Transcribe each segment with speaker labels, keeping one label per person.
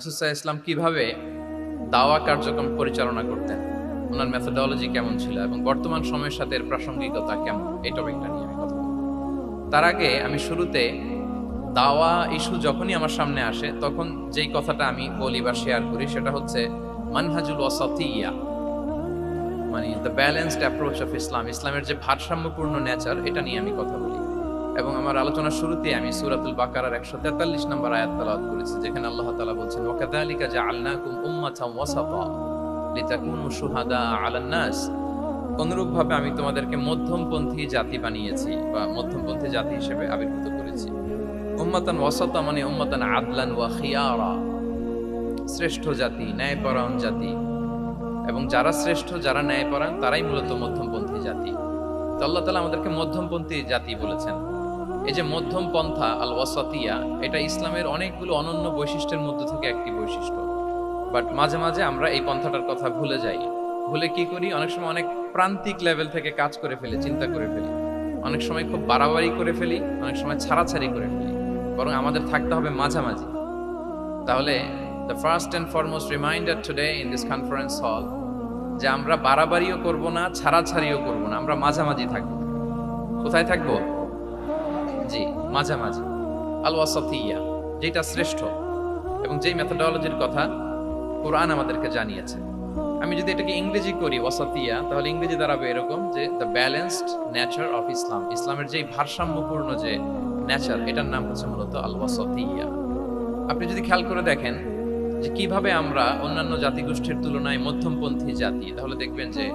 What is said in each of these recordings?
Speaker 1: রাসুসাহ ইসলাম কীভাবে দাওয়া কার্যক্রম পরিচালনা করতেন? ওনার মেথোডলজি কেমন ছিল এবং বর্তমান সময়ের সাথে এর প্রাসঙ্গিকতা কেমন? এই টপিকটা নিয়ে আমি কথা তার আগে আমি শুরুতে দাওয়া ইস্যু যখনই আমার সামনে আসে, তখন যেই কথাটা আমি বলি বা শেয়ার করি সেটা হচ্ছে মানহাজুল ওয়াসাতিয়া মানে the balanced approach of Islam ইসলামের যে ভারসাম্যপূর্ণ নেচার এটা নিয়ে আমি কথা বলি। এবং আমার আলোচনার শুরুতে আমি সুরাতুল বাকারার একশো তেতাল্লিশ নম্বর আয়াত তালাওয়াত করেছি, যেখানে আল্লাহ তালা বলছেন ওয়াকাদালিকা জাআলনাকুম উম্মাতাম ওয়াসাতা লিতাকুনু শুহাদা আলান নাস। অনুরূপভাবে আমি তোমাদেরকে মধ্যমপন্থী জাতি বানিয়েছি বা মধ্যমপন্থী জাতি হিসেবে আবির্ভূত করেছি। উম্মাতান ওয়াসাতা মানে উম্মাতান আদলান ওয়া খিয়ারা, শ্রেষ্ঠ জাতি, ন্যায়পরায়ণ জাতি। এবং যারা শ্রেষ্ঠ, যারা ন্যায়পরায়ণ, তারাই মূলত মধ্যমপন্থী জাতি। তো আল্লাহ তালা আমাদেরকে মধ্যমপন্থী জাতি বলেছেন। এই যে মধ্যম পন্থা আল ওয়াসাতিয়া এটা ইসলামের অনেকগুলো অনন্য বৈশিষ্ট্যের মধ্যে থেকে একটি বৈশিষ্ট্য। বাট মাঝে মাঝে আমরা এই পন্থাটার কথা ভুলে যাই। ভুলে কি করি? অনেক সময় অনেক প্রান্তিক লেভেল থেকে কাজ করে ফেলি, চিন্তা করে ফেলি। অনেক সময় খুব বাড়াবাড়ি করে ফেলি, অনেক সময় ছাড়াছাড়ি করে ফেলি। বরং আমাদের থাকতে হবে মাঝামাঝি। তাহলে the first and foremost reminder today in this conference হল যে আমরা বাড়াবাড়িও করব না, ছাড়াছাড়িও করব না, আমরা মাঝামাঝি থাকব। কোথায় থাকব? জি, মাঝামাঝি। আল ওয়াসাতিয়া যেটা শ্রেষ্ঠ এবং যেই মেথোডলজির কথা কোরআন আমাদেরকে জানিয়েছে। আমি যদি এটাকে ইংরেজি করি, ওয়াসাতিয়া, তাহলে ইংরেজি দাঁড়াবে এরকম যে the balanced nature of Islam ইসলামের যেই ভারসাম্যপূর্ণ যে নেচার এটার নাম হচ্ছে মূলত আল ওয়াসাতিয়া আপনি যদি খেয়াল করে দেখেন যে কীভাবে আমরা অন্যান্য জাতিগোষ্ঠীর তুলনায় মধ্যমপন্থী জাতি, তাহলে দেখবেন যে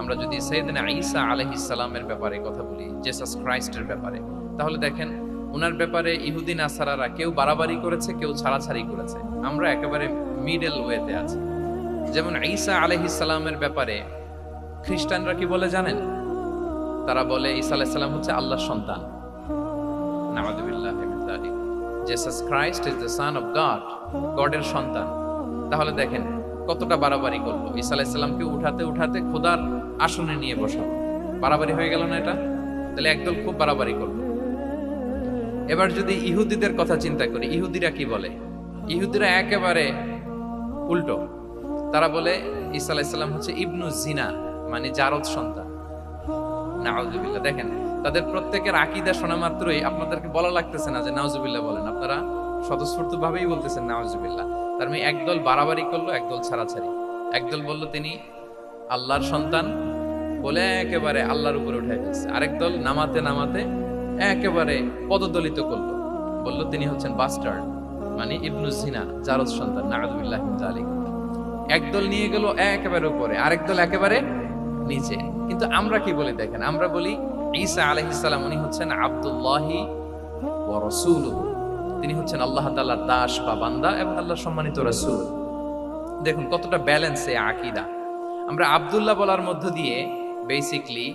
Speaker 1: আমরা যদি সৈয়দিন ঈসা আলহিসাল্লামের ব্যাপারে কথা বলি জেসাস ক্রাইস্টের ব্যাপারে তাহলে দেখেন ওনার ব্যাপারে ইহুদি নাসারারা কেউ বাড়াবাড়ি করেছে, কেউ ছাড়াছাড়ি করেছে। আমরা একেবারে মিডল ওয়েতে আছি। যেমন ঈসা আলহিসাল্লামের ব্যাপারে খ্রিস্টানরা কি বলে জানেন? তারা বলে ঈসা আলাইসাল্লাম হচ্ছে আল্লাহর সন্তান। Jesus Christ is the son of God গডের সন্তান। তাহলে দেখেন, কতটা বাড়াবাড়ি করল। ঈসা আলাইসাল্লামকে উঠাতে উঠাতে খোদার আসনে নিয়ে বসাবো বাড়াবাড়ি হয়ে গেল না এটা? তাহলে একদল খুব বাড়াবাড়ি করল। এবার যদি ইহুদিদের কথা চিন্তা করি, ইহুদিরা কি বলে? ইহুদিরা একেবারে উল্টো। তারা বলে, ঈসা আলাইসাল্লাম হচ্ছে ইবনু জিনা মানে জারদ সন্তান। নাউজুবিল্লাহ, দেখেন, তাদের প্রত্যেকের আকিদা শোনা মাত্রই আপনাদেরকে বলা লাগতেছে না যে নাউজুবিল্লাহ বলেন। আপনারা স্বতঃস্ফূর্ত ভাবেই বলতেছেন নাউজুবিল্লাহ। তার মানে একদল বাড়াবাড়ি করল, একদল ছাড়াছাড়ি। একদল বলল, তিনি আল্লাহর সন্তান বলে একেবারে আল্লাহর উপরে উঠে গেছে আরেক দল নামাতে নামাতে একেবারে পদদলিত করল। বলল, তিনি হচ্ছেন বাস্টার্ড মানে ইবনু জিনা, জারদ সন্তান, নাউজুবিল্লাহ জালিক একদল নিয়ে গেল একেবারে উপরে, আরেক দল একেবারে নিচে। কিন্তু আমরা কি বলি দেখেন, আমরা বলি ঈসা আলহিসাল্লাম উনি হচ্ছেন আবদুল্লাহি রসুল তিনি হচ্ছেন আল্লাহ তাল্লাহ দাস বা বান্দা এবং আল্লাহ সম্মানিত রসুল। দেখুন কতটা ব্যালেন্স এ আকিদা। আমরা আবদুল্লাহ বলার মধ্য দিয়ে বেসিকলি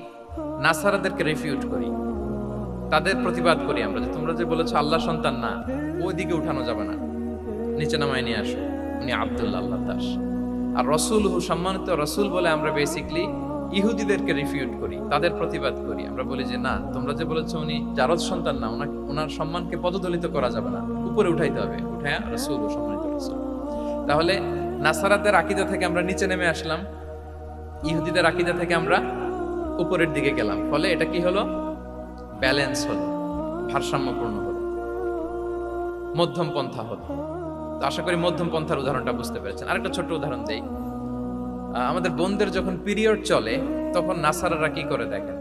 Speaker 1: নাসারাদেরকে রিফিউট করি। তাদের প্রতিবাদ করি আমরা যে তোমরা যে বলেছ আল্লাহ সন্তান না ওই দিকে উঠানো যাবে না। নিচে নামায় নিয়ে আসো। উনি আবদুল্লাহ আল্লাহ দাস। আর রসুল হু সম্মানিত রসুল বলে আমরা বেসিকলি ইহুদিদেরকে রিফিউট করি, তাদের প্রতিবাদ করি। আমরা বলি যে, না, তোমরা যে বলেছ উনি জারদ সন্তান না, ওনাকে ওনার সম্মানকে পদদলিত করা যাবে না। উপরে উঠাইতে হবে। উঠায় রসুল ও সম্মানিত রসুল। তাহলে নাসারাদের আকিদা থেকে আমরা নিচে নেমে আসলাম। ইহুদিদের আকিদা থেকে আমরা উপরের দিকে গেলাম। ফলে এটা কি হলো? ব্যালেন্স হলো, ভারসাম্যপূর্ণ হলো, মধ্যম পন্থা হলো। তো আশা করি মধ্যম পন্থার উদাহরণটা বুঝতে পেরেছেন। আরেকটা ছোট্ট উদাহরণ দেই। আমাদের বোনদের যখন পিরিয়ড চলে, তখন নাসারারা কি করে দেখেন?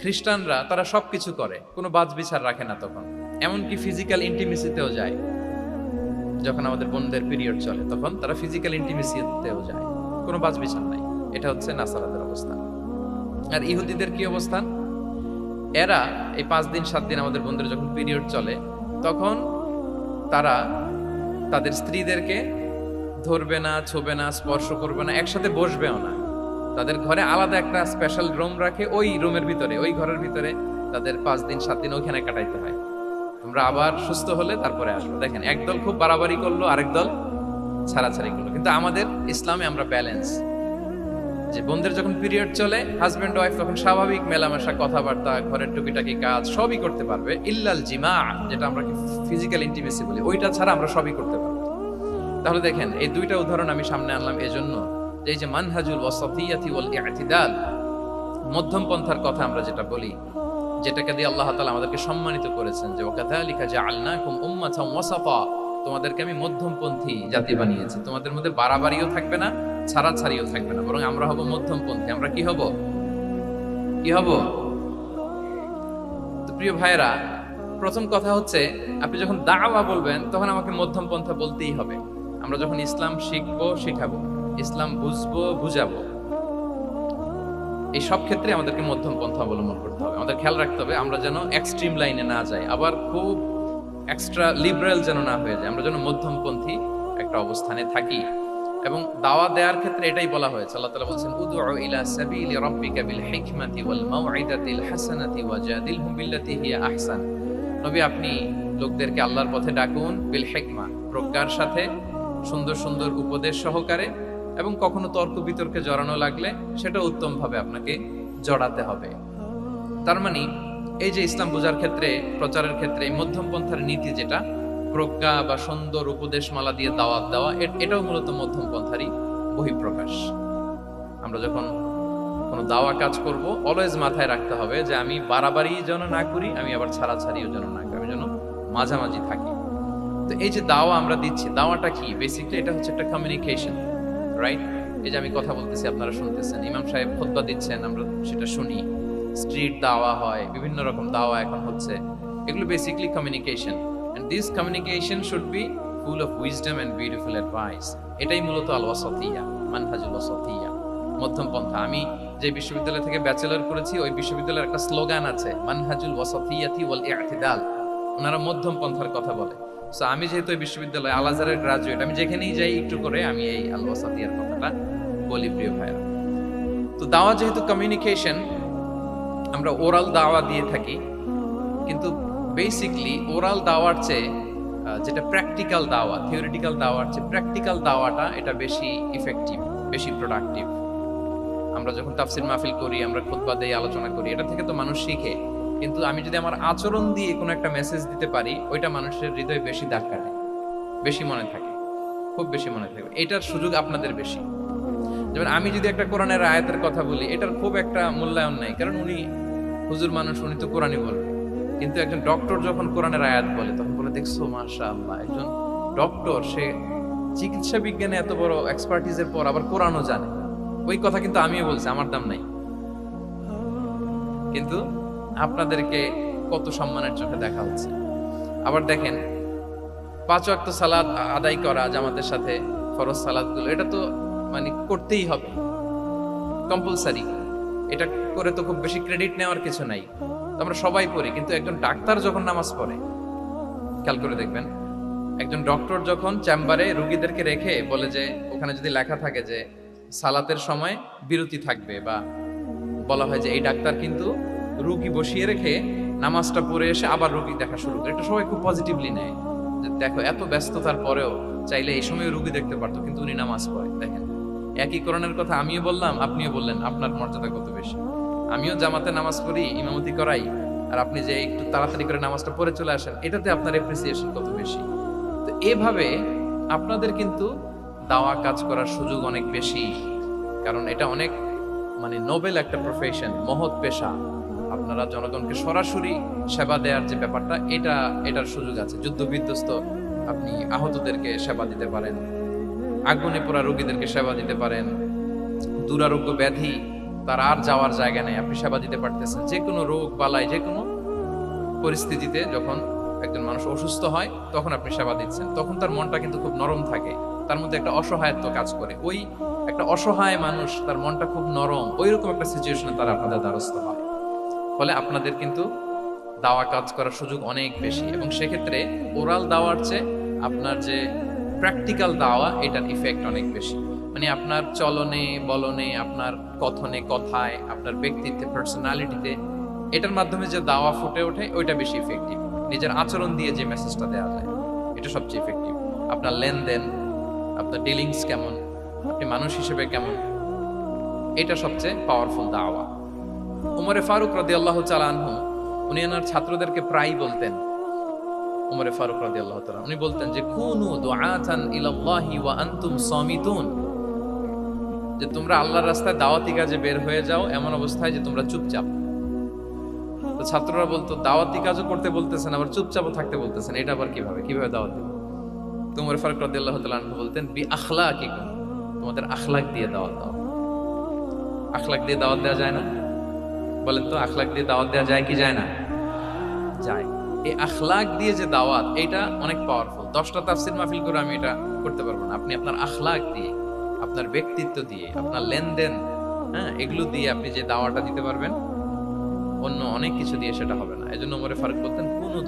Speaker 1: খ্রিস্টানরা তারা সব কিছু করে, কোনো বাজ বিচার রাখে না তখন। এমনকি ফিজিক্যাল ইন্টিমেসিতেও যায়। যখন আমাদের বোনদের পিরিয়ড চলে, তখন তারা ফিজিক্যাল ইন্টিমেসিতেও যায়। কোনো বাজ বিচার নাই। এটা হচ্ছে নাসারাদের অবস্থান আর ইহুদিদের কি অবস্থান? এরা এই পাঁচ দিন, সাত দিন আমাদের বোনদের যখন পিরিয়ড চলে, তখন তারা তাদের স্ত্রীদেরকে ধরবে না, ছোবে না, স্পর্শ করবে না, একসাথে বসবেও না। তাদের ঘরে আলাদা একটা স্পেশাল রুম রাখে, ওই রুমের ভিতরে, ওই ঘরের ভিতরে তাদের পাঁচ দিন, সাত দিন ওইখানে কাটাইতে হয়। তোমরা আবার সুস্থ হলে তারপরে আসব। দেখেন, একদল খুব বাড়াবাড়ি করল, আরেক দল ছাড়াছাড়ি করল। কিন্তু আমাদের ইসলামে আমরা ব্যালেন্স যে বোনদের যখন পিরিয়ড চলে হাজবেন্ড ওয়াইফ তখন স্বাভাবিক মেলামেশা, কথাবার্তা, ঘরের টুকিটাকি কাজ সবই করতে পারবে। ইল্লাল জিমা, যেটা আমরা ফিজিক্যাল ইন্টিমেসি বলি, ওইটা ছাড়া আমরা সবই করতে পারব। তাহলে দেখেন, এই দুইটা উদাহরণ আমি সামনে আনলাম এজন্য যে এই যে মানহাজুল ওয়াসাফিয়াতি ওয়াল ইতিদাল, মধ্যম পন্থার কথা আমরা যেটা বলি, যেটাকে দিয়ে আল্লাহ তাআলা আমাদেরকে সম্মানিত করেছেন যে, ওয়াকাযালিকা জাআলনাকুম উম্মাতাম ওয়াসাফা তোমাদেরকে আমি মধ্যমপন্থী জাতি বানিয়েছি। তোমাদের মধ্যে বাড়াবাড়িও থাকবে না ছাড়াছাড়িও থাকবে না, বরং আমরা হব মধ্যমপন্থী। আমরা কি হব? কি হব? প্রিয় ভাইরা প্রথম কথা হচ্ছে, আপনি যখন দাওয়া বলবেন, তখন আমাকে মধ্যম পন্থা বলতেই হবে। আমরা যখন ইসলাম শিখব, শেখাবো, ইসলাম বুঝব, বুঝাবো, এই সব ক্ষেত্রে আমাদেরকে মধ্যম পন্থা অবলম্বন করতে হবে। আমাদের খেয়াল রাখতে হবে, আমরা যেন এক্সট্রিম লাইনে না যাই, আবার খুব এক্সট্রা লিবারেল যেন না হয়ে যায় আমরা যেন মধ্যমপন্থী একটা অবস্থানে থাকি। এবং দাওয়া দেওয়ার ক্ষেত্রে এটাই বলা হয়েছে। আল্লাহ তাআলা বলছেন, উদউ ইলা সাবিলি রাব্বিকা বিল হিকমাতি ওয়াল মাউইদাতিল হাসানাতি ওয়াজাদিলহুম বিল্লাতি হিয়া আহসান। নবী, আপনি লোকদেরকে আল্লাহর পথে ডাকুন বিল হিকমা, প্রজ্ঞার সাথে, সুন্দর সুন্দর উপদেশ সহকারে এবং কখনো তর্ক বিতর্কে জড়ানো লাগলে সেটা উত্তমভাবে আপনাকে জড়াতে হবে। তার মানে এই যে ইসলাম বোঝার ক্ষেত্রে, প্রচারের ক্ষেত্রে এই মধ্যম পন্থার নীতি যেটা প্রজ্ঞা বা সুন্দর উপদেশমালা দিয়ে দাওয়াত দেওয়া এটাও মূলত মধ্যম পন্থারই বহিঃপ্রকাশ। আমরা যখন কোনো দাওয়া কাজ করব অলওয়েজ মাথায় রাখতে হবে যে আমি বাড়াবাড়ি যেন না করি, আমি আবার ছাড়া ছাড়াছাড়িও যেন না করি, আমি যেন মাঝামাঝি থাকি। তো এই যে দাওয়া আমরা দিচ্ছি, দাওয়াটা কি? বেসিকলি এটা হচ্ছে একটা কমিউনিকেশন রাইট এই যে আমি কথা বলতেছি, আপনারা শুনতেছেন। ইমাম সাহেব খোদ্া দিচ্ছেন, আমরা সেটা শুনি। স্ট্রিট দাওয়া হয়, বিভিন্ন রকম দাওয়া এখন হচ্ছে। এগুলো basically communication and this communication should be full of wisdom and beautiful advice এটাই মূলত আল ওয়াসাতিয়া মানহাজুল ওয়াসাতিয়া মধ্যম পন্থা। আমি যে বিশ্ববিদ্যালয় থেকে ব্যাচেলর করেছি, ওই বিশ্ববিদ্যালয়ের একটা স্লোগান আছে, মানহাজুল ওয়াসাতিয়াতি ওয়াল ইআতিদাল ওনারা মধ্যম পন্থার কথা বলে। সো আমি যেহেতু এই বিশ্ববিদ্যালয় আল আজহারের গ্রাজুয়েট আমি যেখানেই যাই একটু করে আমি এই আল ওয়াসাতিয়ার কথাটা বলি, প্রিয় ভাইরা তো, দাওয়া যেহেতু কমিউনিকেশন আমরা ওরাল দাওয়া দিয়ে থাকি, কিন্তু বেসিকলি ওরাল দাওয়ার চেয়ে যেটা প্র্যাকটিক্যাল দাওয়া থিওরিটিক্যাল দাওয়ার চেয়ে প্র্যাকটিক্যাল দাওয়াটা এটা বেশি ইফেক্টিভ বেশি প্রোডাক্টিভ আমরা যখন তাফসির মাহফিল করি, আমরা খুতবা দেই আলোচনা করি, এটা থেকে তো মানুষ শিখে। কিন্তু আমি যদি আমার আচরণ দিয়ে কোনো একটা মেসেজ দিতে পারি, ওইটা মানুষের হৃদয়ে বেশি দাগ কাটে বেশি মনে থাকে। খুব বেশি মনে থাকে। এটার সুযোগ আপনাদের বেশি। যেমন আমি যদি একটা কোরআনের আয়াতের কথা বলি, এটার খুব একটা মূল্যায়ন নাই। কারণ উনি হুজুর মানুষ, উনি তো কোরআনই বলবে। কিন্তু একজন ডক্টর যখন কোরআনের আয়াত বলে, তখন বলে, দেখছ মাশা আল্লাহ একজন ডক্টর সে চিকিৎসা বিজ্ঞানে এত বড় এক্সপার্টিজের পর আবার কোরআনও জানে। ওই কথা কিন্তু আমিও বলছি, আমার দাম নাই। কিন্তু আপনাদেরকে কত সম্মানের চোখে দেখা হচ্ছে। আবার দেখেন, পাঁচ ওয়াক্ত সালাদ আদায় করা, জামাতের সাথে ফরজ সালাদগুলো এটা তো মানে করতেই হবে। কম্পালসারি এটা করে তো খুব বেশি ক্রেডিট নেওয়ার কিছু নাই। তো আমরা সবাই পড়ি, কিন্তু একজন ডাক্তার যখন নামাজ পড়ে, খেয়াল করে দেখবেন, একজন ডক্টর যখন চেম্বারে রুগীদেরকে রেখে বলে যে, ওখানে যদি লেখা থাকে যে, সালাতের সময় বিরতি থাকবে বা বলা হয় যে, এই ডাক্তার কিন্তু রুগী বসিয়ে রেখে নামাজটা পড়ে এসে আবার রুগী দেখা শুরু করে। এটা সবাই খুব পজিটিভলি নেয় যে, দেখো, এত ব্যস্ততার পরেও চাইলে এই সময় রুগী দেখতে পারতো, কিন্তু উনি নামাজ পড়ে। দেখেন, একই করণের কথা আমিও বললাম, আপনিও বললেন, আপনার মর্যাদা কত বেশি? আমিও জামাতে নামাজ পড়ি, ইমামতি করাই, আর আপনি যে একটু তাড়াতাড়ি করে নামাজটা পড়ে চলে আসেন, এটাতে আপনার এপ্রিসিয়েশন কত বেশি? তো এভাবে আপনাদের কিন্তু দাওয়া কাজ করার সুযোগ অনেক বেশি, কারণ এটা অনেক মানে নোবেল একটা প্রফেশন মহৎ পেশা। আপনারা জনগণকে সরাসরি সেবা দেওয়ার যে ব্যাপারটা, এটা, এটার সুযোগ আছে। যুদ্ধ বিধ্বস্ত আপনি আহতদেরকে সেবা দিতে পারেন, আগুনে পোড়া রোগীদেরকে সেবা দিতে পারেন, দুরারোগ্য ব্যাধি তার আর যাওয়ার জায়গা নেই। আপনি সেবা দিতে পারতেছেন। যে কোনো রোগ, বালাই, যে কোনো পরিস্থিতিতে যখন একজন মানুষ অসুস্থ হয়, তখন আপনি সেবা দিচ্ছেন। তখন তার মনটা কিন্তু খুব নরম থাকে। তার মধ্যে একটা অসহায়ত্ব কাজ করে। ওই একটা অসহায় মানুষ, তার মনটা খুব নরম। ওই রকম একটা সিচুয়েশনে তারা আপনাদের দ্বারস্থ হয়। ফলে আপনাদের কিন্তু দাওয়া কাজ করার সুযোগ অনেক বেশি। এবং সেক্ষেত্রে ওরাল দাওয়ার চেয়ে আপনার যে প্র্যাকটিক্যাল দাওয়া, এটার ইফেক্ট অনেক বেশি। মানে আপনার চলনে, বলনে, আপনার কথনে, কথায়, আপনার ব্যক্তিত্বে পার্সোনালিটিতে এটার মাধ্যমে যে দাওয়া ফুটে ওঠে, ওইটা বেশি ইফেক্টিভ নিজের আচরণ দিয়ে যে মেসেজটা দেওয়া যায়, এটা সবচেয়ে ইফেক্টিভ আপনার লেনদেন, আপনার ডিলিংস কেমন, আপনি মানুষ হিসেবে কেমন, এটা সবচেয়ে পাওয়ারফুল দাওয়া। উমরে ফারুক রদি আল্লাহ চালানহু উনি ওনার ছাত্রদেরকে প্রায়ই বলতেন উমরে ফারুক রাদিয়াল্লাহু তাআলা, উনি বলতেন যে, কুনু দুআতান ইলাল্লাহি ওয়া আনতুম সামিতুন। যে, তোমরা আল্লাহর রাস্তায় দাওয়াতি কাজে বের হয়ে যাও এমন অবস্থায় যে, তোমরা চুপচাপ। তো ছাত্ররা বলতো, দাওয়াতি কাজও করতে বলতেছেন, আবার চুপচাপও থাকতে বলতেছেন। এটা আবার কীভাবে? কীভাবে দাওয়াত দিব? তো উমর ফারুক রাদিয়াল্লাহু তাআলা আনহু বলতেন, বি আখলাকিকুম, তোমাদের আখলাক দিয়ে দাওয়াত দাও। আখলাক দিয়ে দাওয়াত দেওয়া যায় না? বলেন তো, আখলাক দিয়ে দাওয়াত দেওয়া যায় কি যায় না? যায়। এই আখলাক দিয়ে যে দাওয়াত এটা অনেক পাওয়ারফুল দশটা তাফসির মাহফিল করে আমি এটা করতে পারব না। আপনি আপনার আখলাক দিয়ে, আপনার ব্যক্তিত্ব দিয়ে, আপনার লেনদেন হ্যাঁ এগুলো দিয়ে আপনি যে দাওয়াটা দিতে পারবেন, অন্য অনেক কিছু দিয়ে সেটা হবে না। এজন্য ওমরে ফারুক বলতেন, কুনু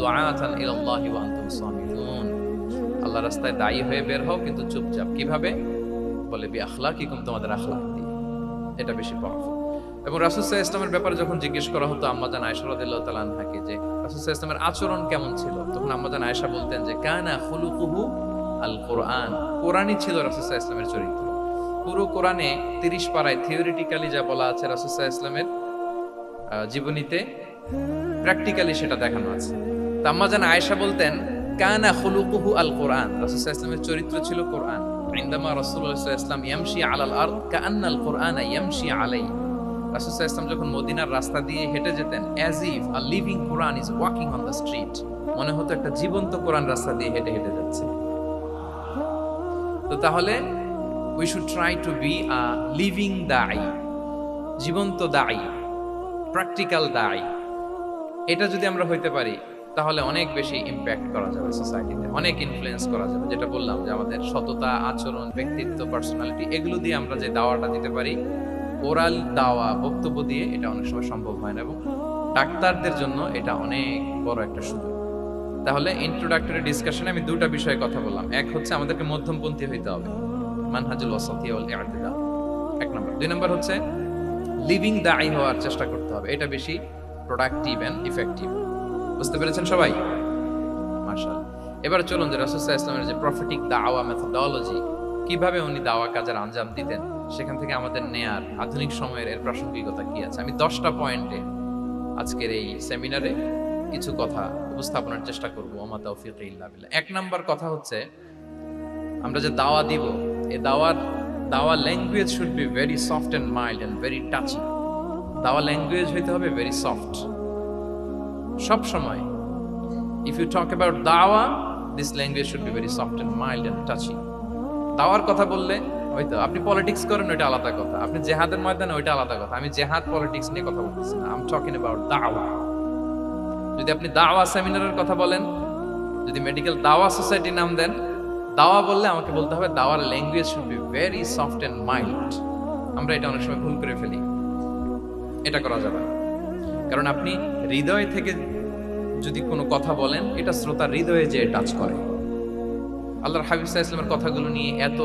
Speaker 1: আল্লাহ রাস্তায় দায়ী হয়ে বের হও, কিন্তু চুপচাপ। কীভাবে? বলে, বি আখলাকিকুম তোমাদের আখলাক দিয়ে। এটা বেশি পাওয়ারফুল এবং রাসুসাহ ইসলামের ব্যাপারে যখন জিজ্ঞেস করা হতো আম্মাজান আয়সা রাদিয়াল্লাহু তাআলা আনহাকে যে রাসুসাহ ইসলামের আচরণ কেমন ছিল তখন আম্মাজান আয়েশা বলতেন যে কানা খুলুকুহু আল কোরআন কোরআনই ছিল রাসুসাহ ইসলামের চরিত্র পুরো কোরআনে তিরিশ পাড়ায় থিওরিটিক্যালি যা বলা আছে রাসুসাহ ইসলামের আহ, জীবনীতে প্র্যাকটিক্যালি সেটা দেখানো আছে তো আম্মাজান আয়েশা বলতেন কানা খুলুকুহু আল কোরআন রাসুসাহ ইসলামের চরিত্র ছিল কোরআন عندما رسول الله صلى الله عليه وسلم يمشي على الارض كأن القرآن يمشي عليه রাসুসাহ ইসলাম যখন মদিনার রাস্তা দিয়ে হেঁটে যেতেন as if a living Quran is walking on the street মনে হতো একটা জীবন্ত কোরআন রাস্তা দিয়ে হেঁটে হেঁটে যাচ্ছে। তো তাহলে we should try to be a living দাই জীবন্ত দাই প্র্যাকটিক্যাল দাই এটা যদি আমরা হইতে পারি, তাহলে অনেক বেশি ইম্প্যাক্ট করা যাবে সোসাইটিতে অনেক ইনফ্লুয়েন্স করা যাবে। যেটা বললাম যে আমাদের সততা, আচরণ, ব্যক্তিত্ব পার্সোনালিটি এগুলো দিয়ে আমরা যে দাওয়াটা দিতে পারি ওরাল দাওয়া, বক্তব্য দিয়ে এটা অনেক সময় সম্ভব হয় না এবং ডাক্তারদের জন্য এটা অনেক বড় একটা সুযোগ। তাহলে ইন্ট্রোডাক্টরি ডিসকাশনে আমি দুটা বিষয়ে কথা বললাম। এক হচ্ছে আমাদেরকে মধ্যমপন্থী হইতে হবে। মানহাজুল ওয়াসাতি ওয়াল ইআতিদাল এক নম্বর। দুই নম্বর হচ্ছে লিভিং দাই হওয়ার চেষ্টা করতে হবে। এটা বেশি প্রোডাক্টিভ এন্ড ইফেক্টিভ বুঝতে পেরেছেন সবাই? মার্শাল এবার চলুন যে রাসুসাহ ইসলামের যে প্রফিটিক দাওয়া মেথোডলজি কীভাবে উনি দাওয়া কাজের আঞ্জাম দিতেন? সেখান থেকে আমাদের নেয়ার আধুনিক সময়ের এর প্রাসঙ্গিকতা কি আছে? আমি দশটা পয়েন্টে আজকের এই সেমিনারে কিছু কথা উপস্থাপনের চেষ্টা করব। আমা তৌফিক ইল্লা এক নাম্বার কথা হচ্ছে, আমরা যে দাওয়া দিব, এ দাওয়ার, দাওয়া language should be very soft and mild and very touchy দাওয়া ল্যাঙ্গুয়েজ হইতে হবে ভেরি সফট সব সময় ইফ ইউ টক অ্যাবাউট দাওয়া this language should be very soft and mild and touchy দাওয়ার কথা বললে হয়তো আপনি পলিটিক্স করেন, ওইটা আলাদা কথা। আপনি জেহাদের ময়দানে, ওইটা আলাদা কথা। আমি জেহাদ পলিটিক্স নিয়ে কথা বলতেছি না। আম টকিং অ্যাবাউট দাওয়া। যদি আপনি দাওয়া সেমিনারের কথা বলেন, যদি মেডিকেল দাওয়া সোসাইটি নাম দেন, দাওয়া বললে আমাকে বলতে হবে, দাওয়ার language should be very soft and mild আমরা এটা অনেক সময় ভুল করে ফেলি। এটা করা যাবে না। কারণ আপনি হৃদয় থেকে যদি কোনো কথা বলেন, এটা শ্রোতা হৃদয়ে যে টাচ করে। আল্লাহর হাবিব সাহা ইসলামের কথাগুলো নিয়ে এত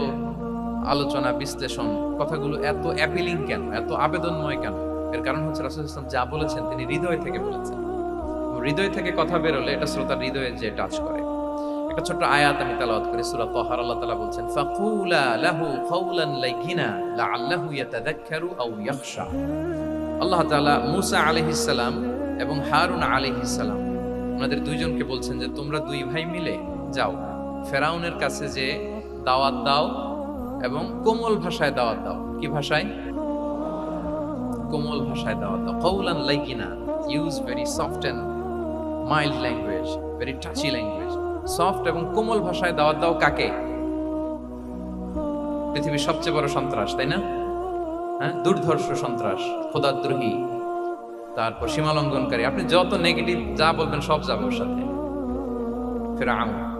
Speaker 1: আলোচনা, বিশ্লেষণ, কথাগুলো এত অ্যাপিলিং কেন? এত আবেদনময় কেন? এর কারণ হচ্ছে রাসুল ইসলাম যা বলেছেন তিনি হৃদয় থেকে বলেছেন। হৃদয় থেকে কথা বেরোলে এটা শ্রোতার হৃদয়ে যে টাচ করে। একটা ছোট্ট আয়াত আমি তেলাওয়াত করি, সূরা তাহার আল্লাহ তাআলা বলছেন, ফাকুলা লাহু কাওলান লাইগিনা লাআল্লাহু ইয়াতাযাক্কারু আও ইয়াখশা। আল্লাহ তাআলা মূসা আলাইহিস সালাম এবং হারুন আলাইহিস সালাম, ওনাদের দুইজনকে বলছেন যে, তোমরা দুই ভাই মিলে যাও। ফেরাউনের কাছে যে দাওয়াত দাও এবং কোমল ভাষায় দাওয়াত দাও। কি ভাষায়? কোমল ভাষায় দাওয়াত দাও। কৌলান লাইকিনা use very soft and mild language very touchy language soft এবং কোমল ভাষায় দাওয়াত দাও কাকে? পৃথিবীর সবচেয়ে বড় সন্ত্রাস, তাই না? হ্যাঁ? দুর্ধর্ষ সন্ত্রাস, খোদাদ্রোহী, তারপর সীমালঙ্ঘনকারী। আপনি যত নেগেটিভ যা বলবেন সব যাবে ওর সাথে। ফেরাউন।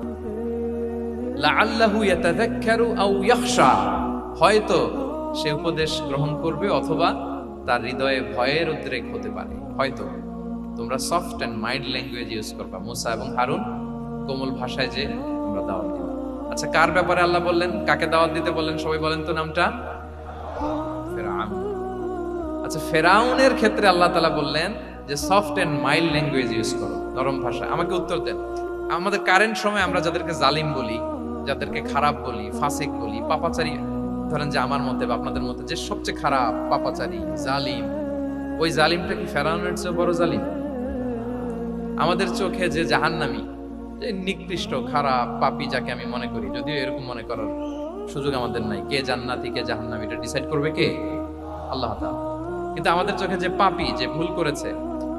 Speaker 1: হয়তো সে উপদেশ গ্রহণ করবে অথবা তার হৃদয়ে ভয়ের উদ্রেক হতে পারে। হয়তো। তোমরা soft and mild language use করবা। মুসা এবং হারুন কোমল ভাষায় যে তোমরা দাওয়াত দিবা। আচ্ছা কার ব্যাপারে আল্লাহ বললেন? কাকে দাওয়াত দিতে বললেন? সবাই বলেন তো নামটা। ফেরাউন। আচ্ছা ফেরাউনের ক্ষেত্রে আল্লাহ তালা বললেন যে, soft and mild language use করো। নরম ভাষা আমাকে উত্তর দেন। আমাদের কারেন্ট সময় আমরা যাদেরকে জালিম বলি যাদেরকে খারাপ বলি, ফাসিক বলি, পাপাচারী, ধরেন যে আমার মতে বা আপনাদের মতে যে সবচেয়ে খারাপ পাপাচারী, জালিম, ওই জালিমটা কি ফেরাউনের চেয়ে বড় জালিম? আমাদের চোখে যে জাহান্নামি, যে নিকৃষ্ট, খারাপ পাপি যাকে আমি মনে করি, যদিও এরকম মনে করার সুযোগ আমাদের নাই, কে জান্নাতি, কে জাহান্নাম এটা ডিসাইড করবে কে? আল্লাহ কিন্তু আমাদের চোখে যে পাপি যে ভুল করেছে,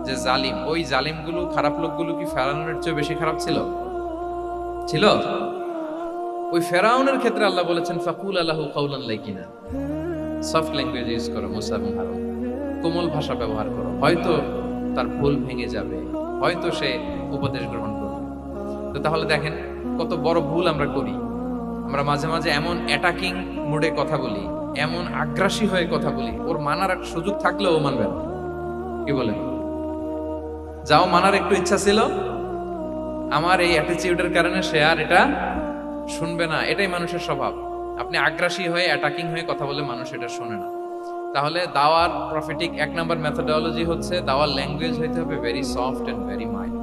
Speaker 1: যে জালিম, ওই জালিমগুলো, খারাপ লোকগুলো কি ফেরাউনের চেয়ে বেশি খারাপ ছিল? ছিল? ওই ফেরাউনের ক্ষেত্রে আল্লাহ বলেছেন ফাকুল আল্লাহ কাউলান লাইকিনা। সফট ল্যাঙ্গুয়েজ ইউজ করো, মুসা এবং হারুন। কোমল ভাষা ব্যবহার করো। হয়তো তার ভুল ভেঙে যাবে, হয়তো সে উপদেশ গ্রহণ করবে। তো তাহলে দেখেন, কত বড় ভুল আমরা করি। আমরা মাঝে মাঝে এমন অ্যাটাকিং মুডে কথা বলি, এমন আগ্রাসী হয়ে কথা বলি, ওর মানার সুযোগ থাকলেও ও মানবে না। কি বলেন? যাও, মানার একটু ইচ্ছা ছিল। আমার এই অ্যাটিচিউডের কারণে সে আর এটা শুনবে না, এটাই মানুষের স্বভাব। আপনি আগ্রাসী হয়ে অ্যাটাকিং হয়ে কথা বলে মানুষ এটা শোনে না। তাহলে দাওয়ার প্রফিটিক এক নাম্বার মেথোডোলজি হচ্ছে, দাওয়ার ল্যাঙ্গুয়েজ হইতে হবে very soft and very mild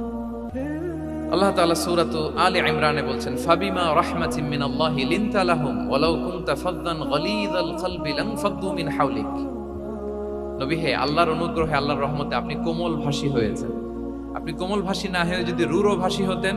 Speaker 1: আল্লাহ তাআলা সূরাতু আলে ইমরানে বলছেন, ফাবিমা রাহমাতিন মিনাল্লাহি লিনতা লাহুম, ওয়ালাউ কুনতা ফাদদান গলিযাল কলবি লাম ফাদ্দু মিন হাওলিক। নবী হে, আল্লাহর অনুগ্রহে, আল্লাহর রহমতে আপনি কোমল ভাষী হয়েছেন। আপনি কোমল ভাষী না হয়ে যদি রূঢ় ভাষী হতেন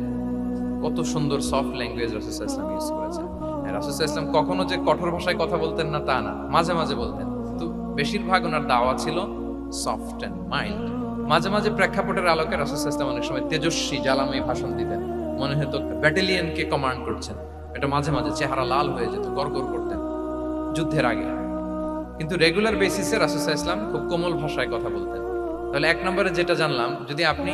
Speaker 1: কত সুন্দর সফট ল্যাঙ্গুয়েজ রাসুল ইসলাম ইউজ করেছেন। রাসুল ইসলাম কখনো যে কঠোর ভাষায় কথা বলতেন না, তা না। মাঝে মাঝে বলতেন। তো বেশিরভাগ ওনার দাওয়া ছিল সফট অ্যান্ড মাইল্ড মাঝে মাঝে প্রেক্ষাপটের আলোকে রাসুল ইসলাম অনেক সময় তেজস্বী, জ্বালাময়ী ভাষণ দিতেন। মনে হতো ব্যাটালিয়নকে কমান্ড করছেন। এটা মাঝে মাঝে চেহারা লাল হয়ে যেত, গড়গড় করতেন যুদ্ধের আগে। কিন্তু রেগুলার বেসিসে রাসুল ইসলাম খুব কোমল ভাষায় কথা বলতেন। তাহলে এক নম্বরে যেটা জানলাম, যদি আপনি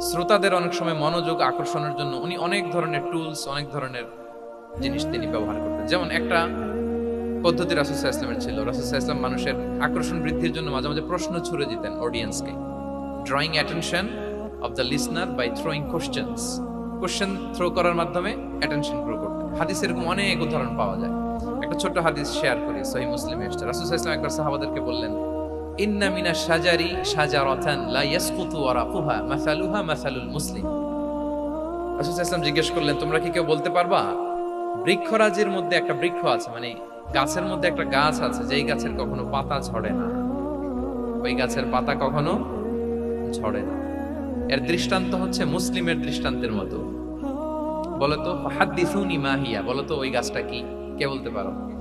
Speaker 1: শ্রোতাদের অনেক সময় মনোযোগ আকর্ষণের জন্য উনি অনেক ধরনের টুলস অনেক ধরনের জিনিস তিনি ব্যবহার করতেন। যেমন একটা পদ্ধতি রাসুসাহ ইসলামের ছিল। রাসুসাহ ইসলাম মানুষের আকর্ষণ বৃদ্ধির জন্য মাঝে মাঝে প্রশ্ন ছুড়ে দিতেন অডিয়েন্সকে drawing attention of the listener by throwing questions question throw করার মাধ্যমে অ্যাটেনশন গ্রো করতেন। হাদিস এরকম অনেক উদাহরণ পাওয়া যায়। একটা ছোট্ট হাদিস শেয়ার করি সহি মুসলিম এসছে। রাসুসাহ ইসলাম একবার সাহাবাদেরকে বললেন সাজারি মাসালুহা মাসালুল মুসলিম। রাসূল জিজ্ঞেস করলেন, তোমরা কি কেউ বলতে পারবা? বৃক্ষরাজির মধ্যে একটা বৃক্ষ আছে মানে গাছের মধ্যে একটা গাছ আছে, যেই গাছের কখনো পাতা ঝরে না। ওই গাছের পাতা কখনো ঝরে না। এর দৃষ্টান্ত হচ্ছে মুসলিমের দৃষ্টান্তের মতো। বলতো হাদ্দিসুনি মাহিয়া বলতো, ওই গাছটা কি? কে বলতে পারো?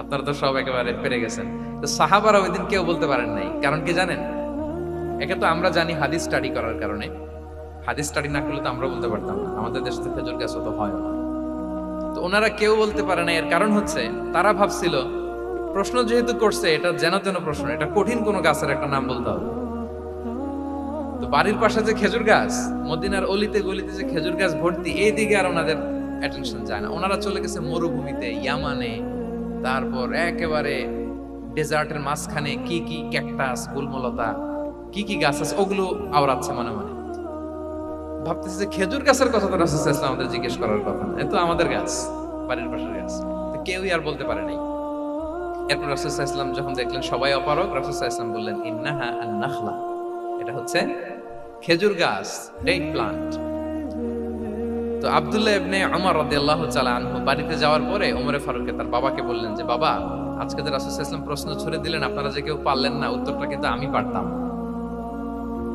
Speaker 1: আপনারা তো সব একেবারে পেরে গেছেন। তো সাহাবারা ওই দিন কেউ বলতে পারেন নাই, কারণ কি জানেন? একে তো আমরা জানি হাদিস স্টাডি করার কারণে। হাদিস স্টাডি না করলে তো আমরা বলতে পারতাম না। আমাদের দেশে তো খেজুর গাছ তো হয় না। তো ওনারা কেউ বলতে পারে না এর কারণ হচ্ছে, তারা ভাবছিল, প্রশ্ন যেহেতু করছে, এটা যেন তেন প্রশ্ন, এটা কঠিন কোনো গাছের একটা নাম বলতে হবে। তো বাড়ির পাশে যে খেজুর গাছ, মদিনার অলিতে গলিতে যে খেজুর গাছ ভর্তি এই দিকে আর ওনাদের অ্যাটেনশন যায় না। ওনারা চলে গেছে মরুভূমিতে, ইয়ামানে তারপর একেবারে ডেজার্টের মাঝখানে কি কি ক্যাকটাস, গুলমলতা, কি কি গাছ আছে, ওগুলো আওড়াচ্ছে মনে মনে। ভাবতেছে যে খেজুর গাছের কথা তো রাসুল ইসলাম আমাদের জিজ্ঞেস করার কথা না। তো আমাদের গাছ, বাড়ির পাশের গাছ। কেউই আর বলতে পারে নাই। এরপর রাসুল ইসলাম যখন দেখলেন সবাই অপারক রাসুল ইসলাম বললেন, ইন্নাহা আন নাখলা এটা হচ্ছে খেজুর গাছ ডেট প্লান্ট তো আবদুল্লাহ ইবনে আমার রাদিয়াল্লাহু তাআলা আনহু বাড়িতে যাওয়ার পরে ওমরে ফারুককে তার বাবাকে বললেন যে, বাবা, আজকে যে রাসূল আলাইহি প্রশ্ন ছুড়ে দিলেন, আপনারা যে কেউ পারলেন না, উত্তরটা কিন্তু আমি পারতাম।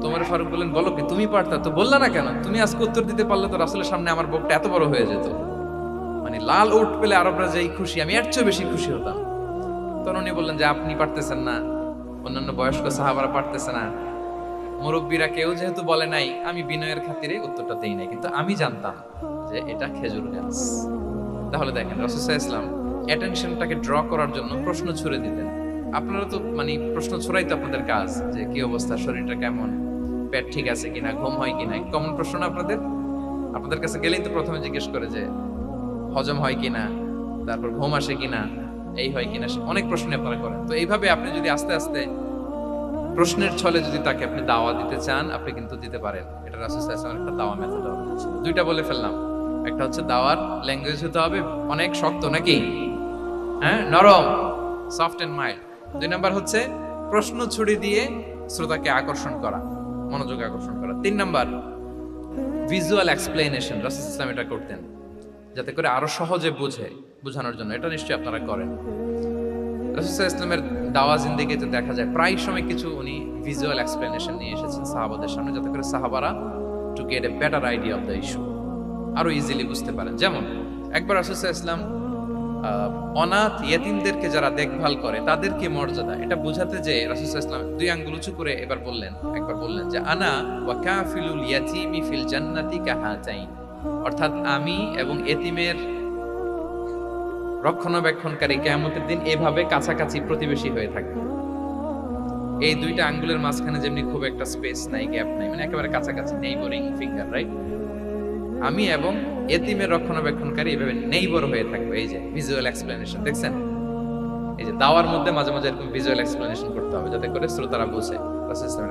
Speaker 1: তোমার ফারুক বললেন, বলো কি, তুমি পারতা? তো বললা না কেন, তুমি আজকে উত্তর দিতে পারলে তো রাসূলের সামনে আমার বুকটা এত বড় হয়ে যেত। মানে লাল উট পেলে আরবরা যেই খুশি, আমি এর চেয়ে বেশি খুশি হতাম। তখন উনি বললেন যে, আপনি পারতেছেন না, অন্যান্য বয়স্ক সাহাবারা পারতেছে না। মুরব্বীরা কেউ যেহেতু বলে নাই, আমি বিনয়ের খাতিরে উত্তরটা দেই নাই, কিন্তু আমি জানতাম যে এটা খেজুর গাছ। তাহলে দেখেন রসুসা ইসলাম অ্যাটেনশনটাকে ড্র করার জন্য প্রশ্ন ছুড়ে দিতেন। আপনারা তো মানে প্রশ্ন ছড়াই তো আপনাদের কাজ, যে কি অবস্থা, শরীরটা কেমন, পেট ঠিক আছে কিনা, ঘুম হয় কিনা কমন প্রশ্ন আপনাদের? আপনাদের কাছে গেলেই তো প্রথমে জিজ্ঞেস করে যে, হজম হয় কিনা, তারপর ঘুম আসে কিনা, এই হয় কিনা অনেক প্রশ্ন আপনারা করেন। তো এইভাবে আপনি যদি আস্তে আস্তে প্রশ্নের ছলে যদি তাকে আপনি দাওয়া দিতে চান, আপনি কিন্তু দিতে পারেন। এটা রাসুল সাল্লাল্লাহু একটা দাওয়া মেথড দুইটা বলে ফেললাম। একটা হচ্ছে দাওয়ার ল্যাঙ্গুয়েজ হতে হবে, অনেক শক্ত নাকি? হ্যাঁ নরম সফট এন্ড মাইল্ড দুই নাম্বার হচ্ছে প্রশ্ন ছুড়ে দিয়ে শ্রোতাকে আকর্ষণ করা, মনোযোগ আকর্ষণ করা। তিন নাম্বার ভিজুয়াল এক্সপ্লেনেশন রাসুল ইসলাম এটা করতেন, যাতে করে আরও সহজে বুঝে, বোঝানোর জন্য। এটা নিশ্চয়ই আপনারা করেন। রাসুল ইসলামের দাওয়া জিন্দিগিতে দেখা যায়, প্রায় সময় কিছু উনি ভিজুয়াল এক্সপ্লেনেশন নিয়ে এসেছেন সাহাবাদের সামনে, যাতে করে সাহাবারা to get a better idea of the issue আরও ইজিলি বুঝতে পারেন। যেমন, একবার রাসুল ইসলাম অনাথ ইয়েতিমদেরকে যারা দেখভাল করে, তাদেরকে মর্যাদা, এটা বোঝাতে যে রাসুল ইসলাম দুই আঙ্গুল উঁচু করে এবার বললেন, একবার বললেন যে, আনা ওয়া কাফিলুল ইয়াতিমি ফিল জান্নাতি কাহাতাইন। অর্থাৎ আমি এবং এতিমের রক্ষণাবেক্ষণকারী কেয়ামতের দিন এভাবে কাছাকাছি প্রতিবেশী হয়ে থাকবে। এই দুইটা আঙ্গুলের মাঝখানে যেমনি খুব একটা স্পেস নাই গ্যাপ নাই মানে একেবারে কাছাকাছি নেইবরিং ফিঙ্গার রাইট আমি এবং এতিমের রক্ষণাবেক্ষণকারী এভাবে নেইবর হয়ে থাকবে। এই যে ভিজুয়াল এক্সপ্লেনেশন দেখছেন? এই যে দাওয়ার মধ্যে মাঝে মাঝে এরকম ভিজুয়াল এক্সপ্লেনেশন করতে হবে, যাতে করে শ্রোতারা বুঝে রাসূল ইসলাম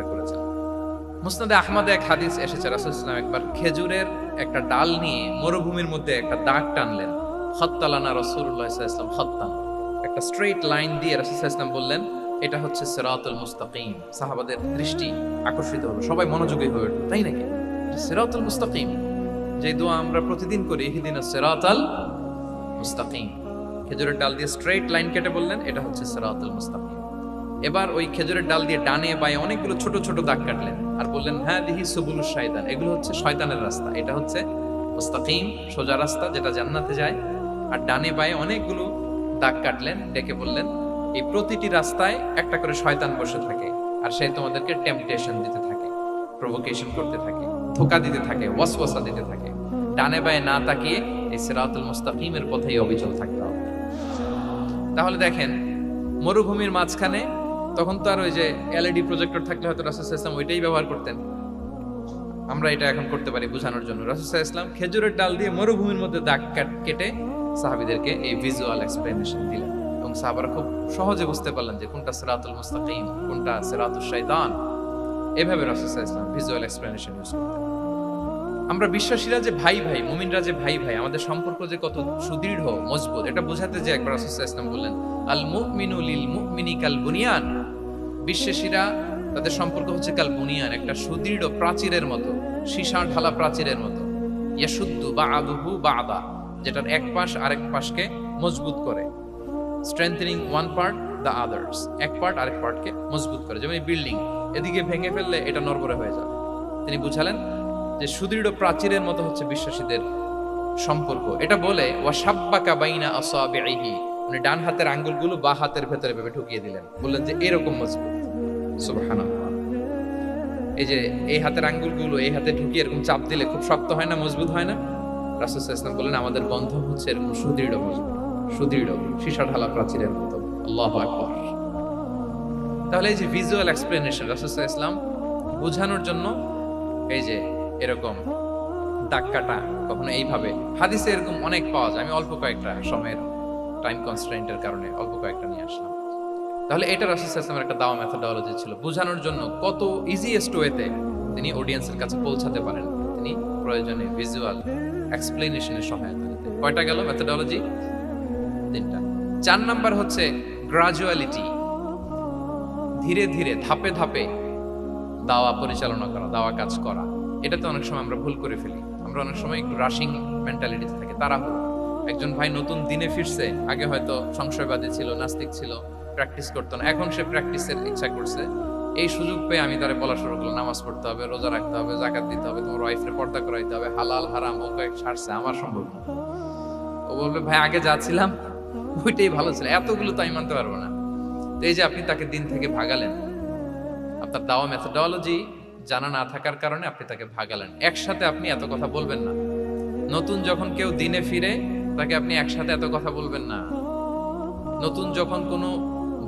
Speaker 1: মুসনাদে আহমদে এক হাদিস এসেছে, রাসূল ইসলাম একবার খেজুরের একটা ডাল নিয়ে মরুভূমির মধ্যে একটা দাগ টানলেন। খত্তালানা রসুল্লাহ ইসলাম খত্তান একটা স্ট্রেট লাইন দিয়ে রাসূল বললেন, এটা হচ্ছে সিরাতুল মুস্তাকিম। সাহাবাদের দৃষ্টি আকর্ষিত হলো সবাই মনোযোগী হয়ে উঠল তাই নাকি? সিরাতুল মুস্তাকিম। যে দোয়া আমরা প্রতিদিন করি, ইহদিন সিরাতাল মুস্তাকিম। খেজুরের ডাল দিয়ে স্ট্রেট লাইন কেটে বললেন, এটা হচ্ছে সিরাতুল মুস্তাকিম। এবার ওই খেজুরের ডাল দিয়ে ডানে বায়ে অনেকগুলো ছোট ছোট দাগ কাটলেন আর বললেন হ্যাঁ দিহি সুবুল শয়তান। এগুলো হচ্ছে শয়তানের রাস্তা, এটা হচ্ছে মুস্তাকিম, সোজা রাস্তা যেটা জান্নাতে যায়। আর ডানে বায়ে অনেকগুলো দাগ কাটলেন, ডেকে বললেন, এই প্রতিটি রাস্তায় একটা করে শয়তান বসে থাকে, আর সে তোমাদেরকে টেম্পটেশন দিতে থাকে প্রভোকেশন করতে থাকে, ধোকা দিতে থাকে ওয়াসওয়াসা দিতে থাকে। ডানে বায়ে না তাকিয়ে এই সিরাতুল মুস্তাকিমের পথেই অবিচল থাকতে হবে। তাহলে দেখেন, মরুভূমির মাঝখানে তখন তো আর ওই যে এলইডি প্রজেক্টর থাকলে হয়তো রাসুল ইসলাম ওইটাই ব্যবহার করতেন। আমরা এটা এখন করতে পারি বোঝানোর জন্য। রাসুল ইসলাম খেজুরের ডাল দিয়ে মরুভূমির মধ্যে দাগ কেটে সাহাবিদেরকে এই ভিজুয়াল এক্সপ্লেনেশন দিলেন। এবং সাহাবারা খুব সহজে বুঝতে পারলেন যে কোনটা সিরাতুল মুস্তাকিম, কোনটা সিরাতুল শাইতান। এভাবে রাসুল ইসলাম ভিজুয়াল এক্সপ্লেনেশন ইউজ করতেন। আমরা বিশ্বাসীরা যে ভাই ভাই, মুমিনরা যে ভাই ভাই, আমাদের সম্পর্ক যে কত সুদৃঢ়, মজবুত, এটা বোঝাতে যে একবার আলাইহি ওয়াসাল্লাম বললেন, আল মুমিনু লিল মুমিনি কাল বুনিয়ান। বিশ্বাসীরা তাদের সম্পর্ক হচ্ছে কাল বুনিয়ান, একটা সুদৃঢ় প্রাচীরের মতো, সীসা ঢালা প্রাচীরের মতো। ইয়াশুদ্দু বা আদুহু বা আদা যেটার এক পাশ আরেক পাশকে মজবুত করে। Strengthening one part the others এক পার্ট আরেক পার্টকে মজবুত করে। যেমন বিল্ডিং এদিকে ভেঙে ফেললে এটা নড়বড়ে হয়ে যাবে। তিনি বুঝালেন যে সুদৃঢ় প্রাচীরের মতো হচ্ছে বিশ্বাসীদের সম্পর্ক। এটা বলে ওয়াসাব্বাকা বাইনা আসাবিহি উনি ডান হাতের আঙ্গুলগুলো বা হাতের ভেতরে ভেবে ঢুকিয়ে দিলেন। বললেন যে, এরকম মজবুত। সুবহানাল্লাহ। এই যে, এই হাতের আঙ্গুলগুলো এই হাতে ঢুকিয়ে এরকম চাপ দিলে খুব শক্ত হয় না, মজবুত হয় না? সাল্লাল্লাহু বললেন আমাদের বন্ধন হচ্ছে এরকম সুদৃঢ় সুদৃঢ় সীসা ঢালা প্রাচীরের মতো। আল্লাহু আকবার। তাহলে এই যে ভিজুয়াল এক্সপ্লেনেশন আলাইহি ওয়াসাল্লাম বোঝানোর জন্য এই যে এরকম দাগ কাটা কখনো এইভাবে, হাদিসে এরকম অনেক পাওয়া যায়। আমি অল্প কয়েকটা সময়ের টাইম কনস্ট্রেন্টের কারণে অল্প কয়েকটা নিয়ে আসলাম। তাহলে এটা রাসুল ইসলামের একটা দাওয়া মেথোডোলজি ছিল। বোঝানোর জন্য কত ইজিয়েস্ট ওয়েতে তিনি অডিয়েন্সের কাছে পৌঁছাতে পারেন। তিনি প্রয়োজনে ভিজুয়াল এক্সপ্লেনেশনের সহায়তা নিতেন কয়টা গেল? মেথোডোলজি তিনটা। চার নাম্বার হচ্ছে গ্রাজুয়ালিটি ধীরে ধীরে, ধাপে ধাপে দাওয়া পরিচালনা করা, দাওয়া কাজ করা। এটাতে অনেক সময় আমরা ভুল করে ফেলি। আমরা অনেক সময় একটু রাশিং মেন্টালিটিতে থাকি তারা হলো একজন ভাই নতুন দিনে ফিরছে, আগে হয়তো সংশয়বাদী ছিল, নাস্তিক ছিল প্র্যাকটিস করতো না। এখন সে প্র্যাকটিসের ইচ্ছা করছে। এই সুযোগ পেয়ে আমি তারা বলা শুরু করলাম, নামাজ পড়তে হবে, রোজা রাখতে হবে, জাকাত দিতে হবে, তোমার ওয়াইফের পর্দা করাইতে হবে, হালাল, হারাম, ও কয়েক ছাড়ছে, আমার সম্ভব না। ও বলবে, ভাই, আগে যা ছিলাম ওইটাই ভালো ছিল, এতগুলো তো আমি মানতে পারব না। তো এই যে আপনি তাকে দিন থেকে ভাগালেন আপনার দাওয়া মেথোডোলজি জানা না থাকার কারণে আপনি তাকে ভাগালেন। একসাথে আপনি এত কথা বলবেন না। নতুন যখন কেউ দিনে ফিরে, তাকে আপনি একসাথে এত কথা বলবেন না। নতুন যখন কোনো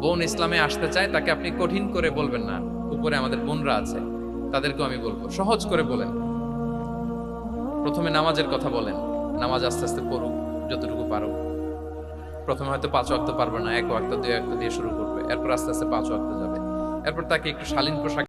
Speaker 1: বোন ইসলামে আসতে চায়, তাকে আপনি কঠিন করে বলবেন না। উপরে আমাদের বোনরা আছে, তাদেরকেও আমি বলব, সহজ করে বলেন। প্রথমে নামাজের কথা বলেন, নামাজ আস্তে আস্তে পড়ুক, যতটুকু পারুক। প্রথমে হয়তো পাঁচ ওয়াক্ত পারবে না, এক ওয়াক্ত, দুই ওয়াক্ত দিয়ে শুরু করবে, এরপর আস্তে আস্তে পাঁচ ওয়াক্ত যাবে। এরপর তাকে একটু শালীন পোশাক